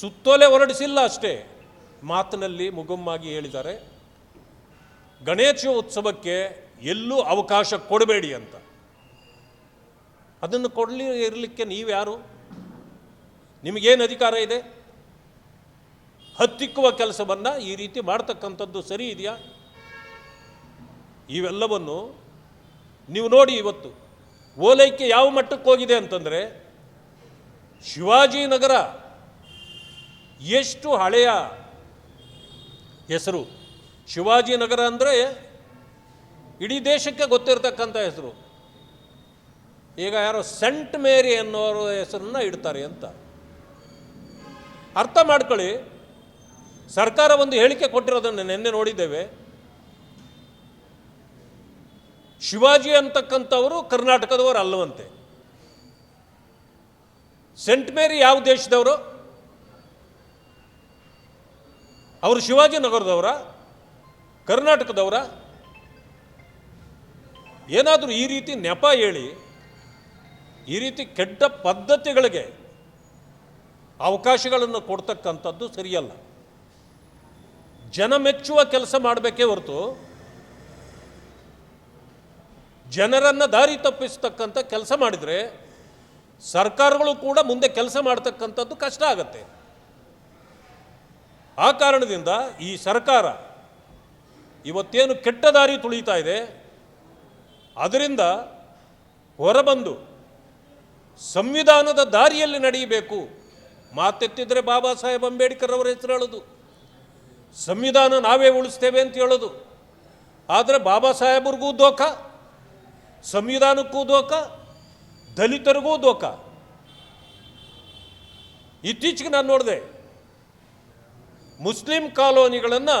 ಸುತ್ತೋಲೆ ಹೊರಡಿಸಿಲ್ಲ ಅಷ್ಟೇ. ಮಾತಿನಲ್ಲಿ ಮುಗುಮ್ಮಾಗಿ ಹೇಳಿದ್ದಾರೆ ಗಣೇಶ ಉತ್ಸವಕ್ಕೆ ಎಲ್ಲೂ ಅವಕಾಶ ಕೊಡಬೇಡಿ ಅಂತ. ಅದನ್ನು ಕೊಡಲಿ ಇರಲಿಕ್ಕೆ ನೀವ್ಯಾರು? ನಿಮಗೇನು ಅಧಿಕಾರ ಇದೆ? ಹತ್ತಿಕ್ಕುವ ಕೆಲಸವನ್ನು ಈ ರೀತಿ ಮಾಡ್ತಕ್ಕಂಥದ್ದು ಸರಿ ಇದೆಯಾ? ಇವೆಲ್ಲವನ್ನು ನೀವು ನೋಡಿ ಇವತ್ತು, ಓಲೈಕೆ ಯಾವ ಮಟ್ಟಕ್ಕೆ ಹೋಗಿದೆ ಅಂತಂದರೆ ಶಿವಾಜಿನಗರ ಎಷ್ಟು ಹಳೆಯ ಹೆಸರು? ಶಿವಾಜಿನಗರ ಅಂದರೆ ಇಡೀ ದೇಶಕ್ಕೆ ಗೊತ್ತಿರತಕ್ಕಂಥ ಹೆಸರು. ಈಗ ಯಾರೋ ಸೆಂಟ್ ಮೇರಿ ಅನ್ನೋರ ಹೆಸರನ್ನ ಇಡ್ತಾರೆ ಅಂತ. ಅರ್ಥ ಮಾಡ್ಕೊಳ್ಳಿ. ಸರ್ಕಾರ ಒಂದು ಹೇಳಿಕೆ ಕೊಟ್ಟಿರೋದನ್ನು ನಿನ್ನೆ ನೋಡಿದ್ದೇವೆ. ಶಿವಾಜಿ ಅಂತಕ್ಕಂಥವರು ಕರ್ನಾಟಕದವರು ಅಲ್ಲವಂತೆ. ಸೆಂಟ್ ಮೇರಿ ಯಾವ ದೇಶದವರು? ಅವರು ಶಿವಾಜಿನಗರದವರ, ಕರ್ನಾಟಕದವರ. ಏನಾದರೂ ಈ ರೀತಿ ನೆಪ ಹೇಳಿ, ಈ ರೀತಿ ಕೆಟ್ಟ ಪದ್ಧತಿಗಳಿಗೆ ಅವಕಾಶಗಳನ್ನು ಕೊಡ್ತಕ್ಕಂಥದ್ದು ಸರಿಯಲ್ಲ. ಜನ ಮೆಚ್ಚುವ ಕೆಲಸ ಮಾಡಬೇಕೇ ಹೊರತು, ಜನರನ್ನು ದಾರಿ ತಪ್ಪಿಸ್ತಕ್ಕಂಥ ಕೆಲಸ ಮಾಡಿದರೆ ಸರ್ಕಾರಗಳು ಕೂಡ ಮುಂದೆ ಕೆಲಸ ಮಾಡ್ತಕ್ಕಂಥದ್ದು ಕಷ್ಟ ಆಗತ್ತೆ. ಆ ಕಾರಣದಿಂದ ಈ ಸರ್ಕಾರ ಇವತ್ತೇನು ಕೆಟ್ಟ ದಾರಿ ತುಳಿತಾ ಇದೆ, ಅದರಿಂದ ಹೊರಬಂದು ಸಂವಿಧಾನದ ದಾರಿಯಲ್ಲಿ ನಡೆಯಬೇಕು. ಮಾತೆತ್ತಿದ್ರೆ ಬಾಬಾ ಸಾಹೇಬ್ ಅಂಬೇಡ್ಕರ್ ಅವರ ಹೆಸರು ಹೇಳೋದು. ಸಂವಿಧಾನ ನಾವೇ ಉಳಿಸ್ತೇವೆ ಅಂತ ಹೇಳೋದು. ಆದರೆ ಬಾಬಾ ಸಾಹೇಬ್ರಿಗೂ ದೋಖ, ಸಂವಿಧಾನಕ್ಕೂ ದೋಖ, ದಲಿತರಿಗೂ ದೋಖ. ಇತ್ತೀಚೆಗೆ ನಾನು ನೋಡಿದೆ ಮುಸ್ಲಿಂ ಕಾಲೋನಿಗಳನ್ನು